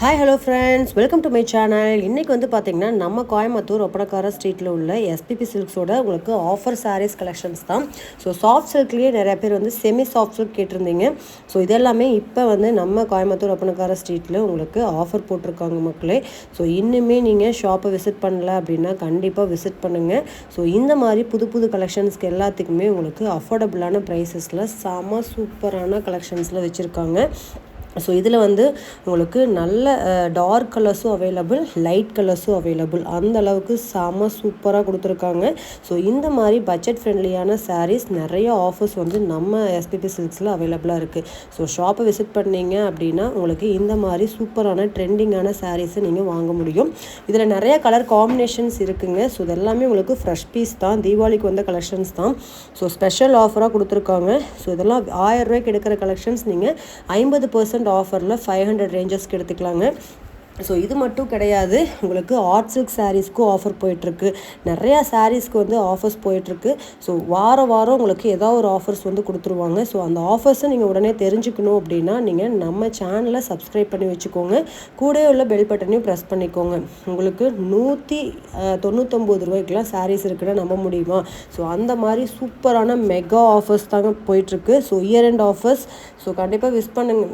Hi hello friends welcome to my channel இன்றைக்கி வந்து பார்த்திங்கன்னா நம்ம கோயம்புத்தூர் ஒப்பனக்கார ஸ்ட்ரீட்டில் உள்ள எஸ்பிபி சில்க்ஸோட உங்களுக்கு ஆஃபர் சாரீஸ் கலெக்ஷன்ஸ் தான். ஸோ சாஃப்ட் சில்க்லேயே நிறையா பேர் வந்து செமி சாஃப்ட் சில்க் கேட்டிருந்தீங்க. ஸோ இதெல்லாமே இப்போ வந்து நம்ம கோயம்புத்தூர் ஒப்பனக்கார ஸ்ட்ரீட்டில் உங்களுக்கு ஆஃபர் போட்டிருக்காங்க மக்களே. ஸோ இன்னுமே நீங்கள் ஷாப்பை விசிட் பண்ணல அப்படின்னா கண்டிப்பாக விசிட் பண்ணுங்கள் ஸோ இந்த மாதிரி புது புது கலெக்ஷன்ஸ்க்கு எல்லாத்துக்குமே உங்களுக்கு அஃபோர்டபுளான ப்ரைஸஸில் செம சூப்பரான கலெக்ஷன்ஸில் வச்சுருக்காங்க. ஸோ இதில் வந்து உங்களுக்கு நல்ல டார்க் கலர்ஸும் அவைலபிள் லைட் கலர்ஸும் அவைலபிள் அந்த அளவுக்கு செம சூப்பராக கொடுத்துருக்காங்க. ஸோ இந்த மாதிரி பட்ஜெட் ஃப்ரெண்ட்லியான சாரீஸ் நிறைய ஆஃபர்ஸ் வந்து நம்ம எஸ்பிபி சில்க்ஸில் அவைலபிளாக இருக்குது ஸோ ஷாப்பை விசிட் பண்ணீங்க அப்படின்னா உங்களுக்கு இந்த மாதிரி சூப்பரான ட்ரெண்டிங்கான சாரீஸை நீங்கள் வாங்க முடியும். இதில் நிறைய கலர் காம்பினேஷன்ஸ் இருக்குங்க. ஸோ இதெல்லாமே உங்களுக்கு ஃப்ரெஷ் பீஸ் தான். தீபாவளிக்கு வந்த கலெக்ஷன்ஸ் தான். ஸோ ஸ்பெஷல் ஆஃபராக கொடுத்துருக்காங்க. ஸோ இதெல்லாம் ஆயிரம் ரூபாய்க்கு எடுக்கிற கலெக்ஷன்ஸ் நீங்கள் ஐம்பது பர்சன்ட் ஆஃபரில் ஃபைவ் ஹண்ட்ரட் ரேஞ்சஸ்க்கு எடுத்துக்கலாங்க. ஸோ இது மட்டும் கிடையாது. உங்களுக்கு ஆர்ட் சில்க் சாரீஸ்க்கும் ஆஃபர் போயிட்டுருக்கு. நிறையா சாரீஸ்க்கு வந்து ஆஃபர்ஸ் போயிட்டுருக்கு. ஸோ வாரம் வாரம் உங்களுக்கு ஏதாவது ஒரு ஆஃபர்ஸ் வந்து கொடுத்துருவாங்க. ஸோ அந்த ஆஃபர்ஸை நீங்கள் உடனே தெரிஞ்சுக்கணும் அப்படின்னா நீங்கள் நம்ம சேனலை சப்ஸ்கிரைப் பண்ணி வச்சுக்கோங்க. கூட உள்ள பெல் பட்டனையும் ப்ரெஸ் பண்ணிக்கோங்க. உங்களுக்கு நூற்றி தொண்ணூத்தொம்பது ரூபாய்க்குலாம் சாரீஸ் இருக்குன்னா நம்ப முடியுமா? ஸோ அந்த மாதிரி சூப்பரான மெகா ஆஃபர்ஸ் தாங்க போயிட்டுருக்கு. So year end offers so கண்டிப்பாக விஸ் பண்ணுங்க.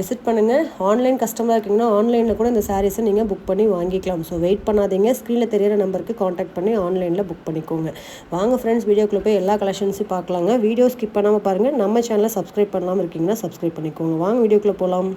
விசிட் பண்ணுங்கள் ஆன்லைன் கஸ்டமராக இருக்கீங்கன்னா ஆன்லைனில் கூட இந்த சாரீஸை நீங்கள் புக் பண்ணி வாங்கிக்கலாம். ஸோ வெயிட் பண்ணாதீங்க. ஸ்க்ரீனில் தெரியிற நம்பருக்கு காண்டாக்ட் பண்ணி ஆன்லைனில் புக் பண்ணிக்கோங்க. வாங்க ஃப்ரெண்ட்ஸ் வீடியோக்குள்ளே போய் எல்லா கலெக்ஷன்ஸும் பார்க்கலாங்க. வீடியோ ஸ்கிப் பண்ணாமல் பாருங்கள் நம்ம சேனலை சப்ஸ்கிரைப் பண்ணாமல் இருக்கீங்கன்னா சப்ஸ்கிரைப் பண்ணிக்கோங்க. வாங்க வீடியோக்குள்ளே போகலாம்